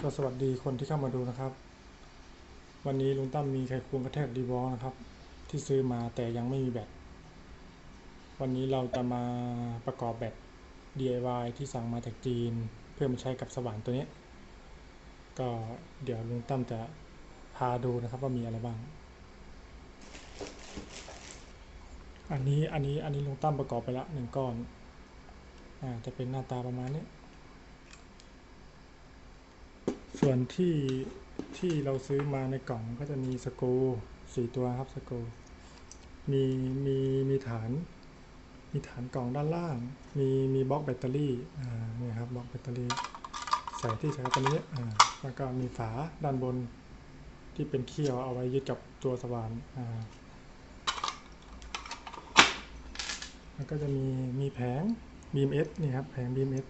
ก็สวัสดีคนที่เข้ามาดูนะครับ วันนี้ลุงตั้มมีไขควงกระแทกดีวอลนะครับ ที่ซื้อมาแต่ยังไม่มีแบตวันนี้เราจะมาประกอบแบต DIY ที่สั่งมาจากจีน เพื่อมาใช้กับสว่านตัวนี้ ก็เดี๋ยวลุงตั้มจะพาดูนะครับว่ามีอะไรบ้าง อันนี้อันนี้อันนี้ลุงตั้มประกอบไปละหนึ่งก้อนอ่าจะเป็นหน้าตาประมาณนี้ ส่วนที่ที่เราซื้อมาในกล่องก็จะมีสกรูสี่ตัวครับสกรูมีมีมีฐาน มีฐานกล่องด้านล่าง มีมีบล็อกแบตเตอรี่อ่าเนี่ยครับบล็อกแบตเตอรี่ใส่ที่ใส่เข้าไปนี้อ่าแล้วก็มีฝาด้านบนที่เป็นเขี้ยวเอาไว้ยึดกับตัวสว่านอ่าแล้วก็จะมีมีแผง BMS นี่ครับแผง BMS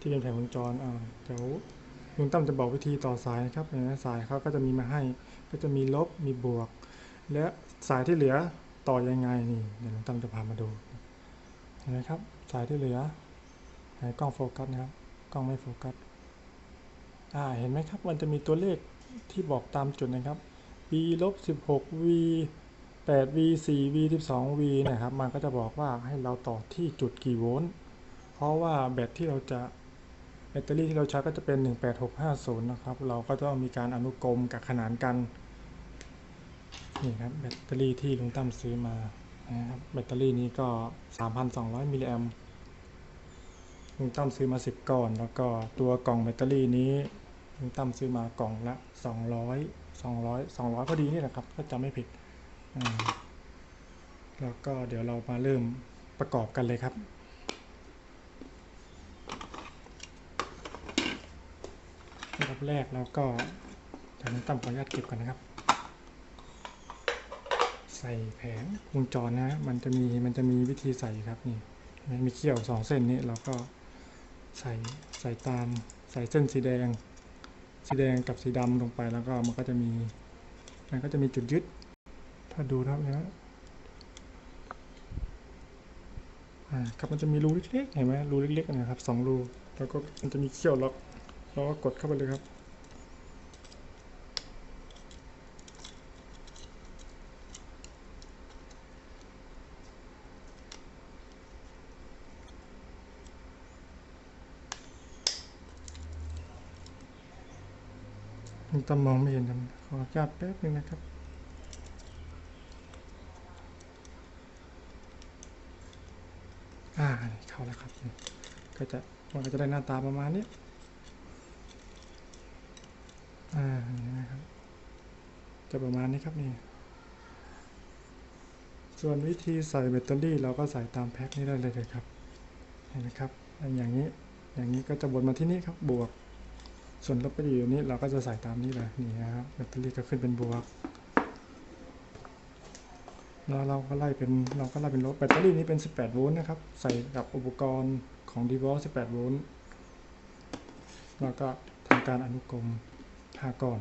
ที่เป็นแผงวงจรอ่าเดี๋ยว ลุงตั้มจะบอกวิธีต่อสายนะครับเห็นไหมสายเขาก็จะมีมาให้ ก็จะมีลบมีบวก และสายที่เหลือต่อยังไงนี่เดี๋ยวลุงตั้มจะพามาดูเห็นไหมครับ สายที่เหลือให้กล้องโฟกัสนะครับกล้องไม่โฟกัสอ่าเห็นไหมครับ มันจะมีตัวเลขที่บอกตามจุดนะครับ v ลบ16 v 8 v 4 v 12 v นะครับ มันก็จะบอกว่าให้เราต่อที่จุดกี่โวลต์เพราะว่าแบตที่เราจะ ตเตอรี่ที่เราใช้ก็จะเป็น 18650 นะครับ เราก็ต้องมีการอนุกรมกับขนานกัน นี่ครับแบตเตอรี่ที่ลุงตั้มซื้อมานะครับแบตเตอรี่นี้ก็ 3,200 มิลลิแอมลุงตั้มซื้อมา 10ก้อน แล้วก็ตัวกล่องแบตเตอรี่นี้ลุงตั้มซื้อมากล่องละ 200 200 200 พอดีนี่แหละครับ ก็จำไม่ผิด แล้วก็เดี๋ยวเรามาเริ่มประกอบกันเลยครับับแรกเราก็เดี๋ยวตั้มขออนุญาตเก็บก่อนนะครับ ใส่แผงวงจรนะมันจะมีมันจะมีวิธีใส่ครับนี่มีเขี้ยวสองเส้นนี้เราก็ใส่ใส่ตามใส่เส้นสีแดง สีแดงกับสีดำลงไปแล้วก็มันก็จะมีมันก็จะมีจุดยึด ถ้าดูครับนะอ่าครับมันจะมีรูเล็กๆเห็นไหมรูเล็กๆนะครับสองรูแล้วก็มันจะมีเขี้ยวล็อก เราก็กดเข้าไปเลยครับมตามมองไม่เห็นครับขออนุญาตแป๊บนึงนะครับอ่านี่เข้าแล้วครับนี่ก็จะมันก็จะได้หน้าตาประมาณนี้ อ่านี่นะครับ จะประมาณนี้ครับนี่ ส่วนวิธีใส่แบตเตอรี่เราก็ใส่ตามแพ็คนี้ได้เลยเลยครับ เห็นไหมครับ อย่างนี้ อย่างนี้ก็จะวนมาที่นี่ครับ บวก ส่วนลบไปอยู่นี้เราก็จะใส่ตามนี้เลย นี่นะครับ แบตเตอรี่ก็ขึ้นเป็นบวกแล้วเราก็ไล่เป็นเราก็ไล่เป็นลบแบตเตอรี่นี้เป็น 18 โวลต์นะครับ ใส่กับอุปกรณ์ของ d e v o 18 โวลต์แล้วก็ทำการอนุกรม 5ก้อน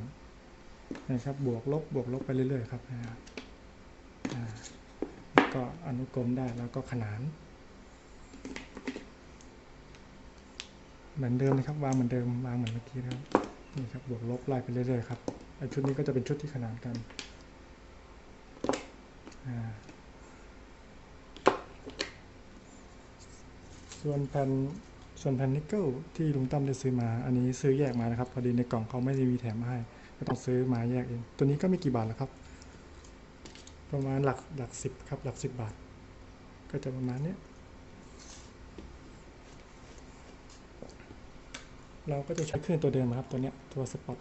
นะครับ บวกลบบวกลบไปเรื่อยๆครับนะครับอ่าแล้วก็อนุกรมได้แล้วก็ขนาน เหมือนเดิมนะครับวางเหมือนเดิมวางเหมือนเมื่อกี้นะครับนี่ครับบวกลบไล่ไปเรื่อยๆครับไอชุดนี้ก็จะเป็นชุดที่ขนานกันส่วนแผ่น ส่วนแผ่นนิกเกิลที่ลุงตั้มได้ซื้อมา อันนี้ซื้อแยกมานะครับ พอดีในกล่องเขาไม่ได้มีแถมมาให้ ก็ต้องซื้อมาแยกเอง ตัวนี้ก็ไม่กี่บาทแล้วครับ ประมาณหลักหลักสิบครับ หลักสิบบาท ก็จะประมาณนี้ เราก็จะใช้เครื่องตัวเดิมครับตัวเนี้ยตัวสปอต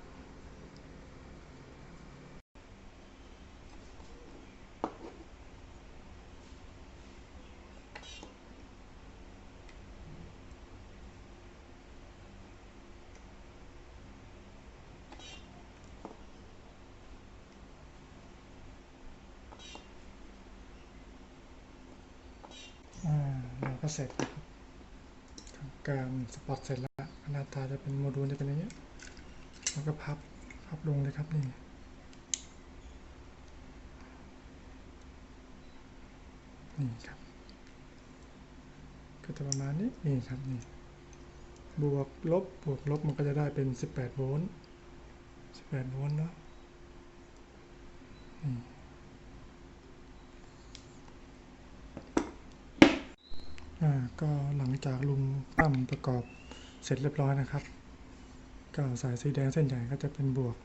อ่าเรา ก็เสร็จครับทำการสปอตเสร็จแล้วหน้าตาจะเป็นโมดูลจะเป็นอย่างนี้ยแล้วก็พับพับลงเลยครับนี่นี่ครับก็จะประมาณนี้นี่ครับนี่บวกลบบวกลบมันก็จะได้เป็น 18 โวลต์18 โวลต์เนาะนี่อ่า ก็หลังจากลุงตั้มประกอบเสร็จเรียบร้อยนะครับ ก็สายสีแดงเส้นใหญ่ก็จะเป็นบวก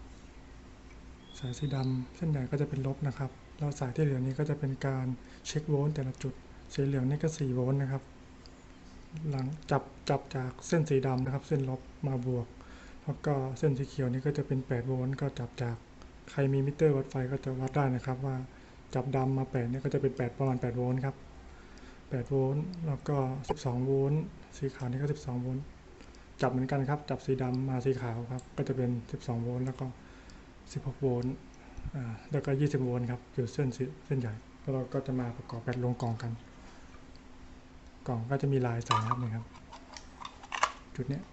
สายสีดำเส้นใหญ่ก็จะเป็นลบนะครับ แล้วสายที่เหลือนี้ก็จะเป็นการเช็คโวลต์แต่ละจุด สีเหลืองนี่ก็4โวลต์นะครับ หลังจับจับจากเส้นสีดำนะครับ เส้นลบมาบวก แล้วก็เส้นสีเขียวนี่ก็จะเป็น8โวลต์ก็จับจากใครมีมิเตอร์วัดไฟก็จะวัดได้นะครับว่าจับดำมา8เนี่ยก็จะเป็น 8 ประมาณ8โวลต์ครับ 8โวลต์แล้วก็ 12 โวลต์สีขาวนี่ก็ 12 โวลต์จับเหมือนกันครับ จับสีดำมาสีขาวครับ ก็จะเป็น 12 โวลต์แล้วก็ 16 โวลต์แล้วก็ 20 โวลต์ครับอยู่เส้นเส้นใหญ่แล้วเราก็จะมาประกอบแบตลงกล่องกัน กล่องก็จะมีลายใส่ครับนะครับ จุดเนี้ย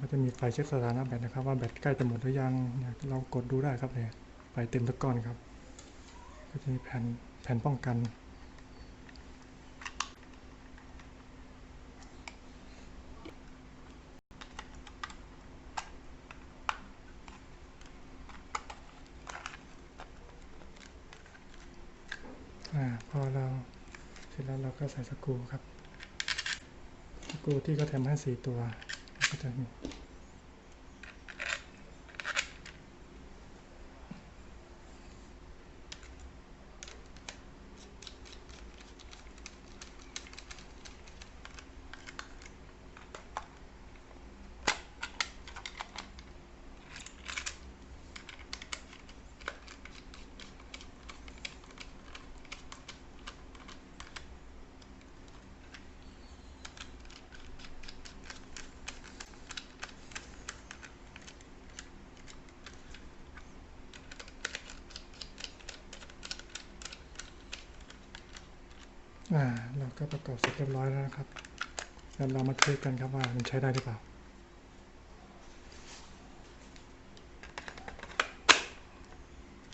ก็จะมีไฟเช็คสถานะแบตนะครับ ว่าแบตใกล้จะหมดหรือยังเนี่ยเรากดดูได้ครับเนี่ยไฟเต็มทุกก้อนครับ ก็จะมีแผ่นแผ่นป้องกัน อ่าพอเราเสร็จแล้วเราก็ใส่สกรูครับ สกรูที่เขาแถมให้สี่ตัวก็จะมี อ่าเราก็ประกอบเสร็จเรียบร้อยแล้วนะครับแล้วเรามาเทสกันครับว่ามันใช้ได้หรือเปล่า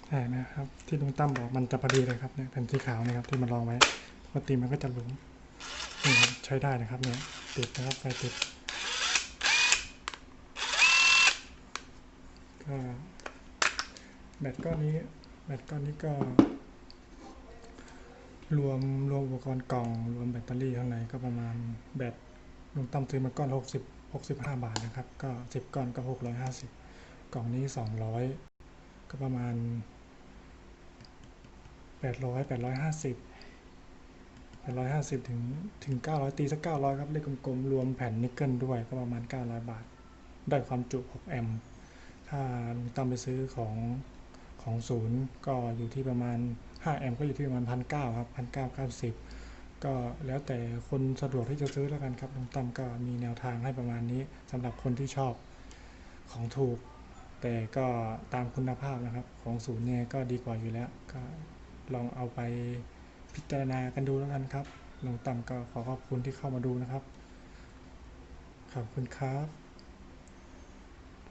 ใช่นะครับที่ลุงตั้มบอกมันจะพอดีเลยครับเนี่ยแผ่นสีขาวเนะครับที่มันรองไว้ปกติมันก็จะหลุมนี่ครับใช้ได้นะครับเนี่ยติดนะครับไฟติดก็แบตก้อนนี้แบตก้อนนี้ก็ รวมรวมอุปกรณ์กล่อง รวมแบตเตอรี่ข้างในก็ประมาณแบตลุงตั้มซื้อมาก้อน 60 65 บาทนะครับ ก็ 10 ก้อนก็ 650 กล่องนี้ 200 ก็ประมาณ 800 850 850 ถึงถึง 900 ตีสัก 900 ครับเลขกลมๆ รวมแผ่นนิกเกิลด้วยก็ประมาณ 900 บาท ได้ความจุ 6 แอมป์ถ้าลุงตั้มไปซื้อของ ของศูนย์ก็อยู่ที่ประมาณ 5 แอมป์ก็อยู่ที่ประมาณ1,900ครับ1,990ก็แล้วแต่คนสะดวกที่จะซื้อแล้วกันครับลุงตั้มก็มีแนวทางให้ประมาณนี้สำหรับคนที่ชอบของถูก แต่ก็ตามคุณภาพนะครับ ของศูนย์เนี่ยก็ดีกว่าอยู่แล้ว ก็ลองเอาไปพิจารณากันดูแล้วกันครับลุงตั้มก็ขอขอบคุณที่เข้ามาดูนะครับขอบคุณครับ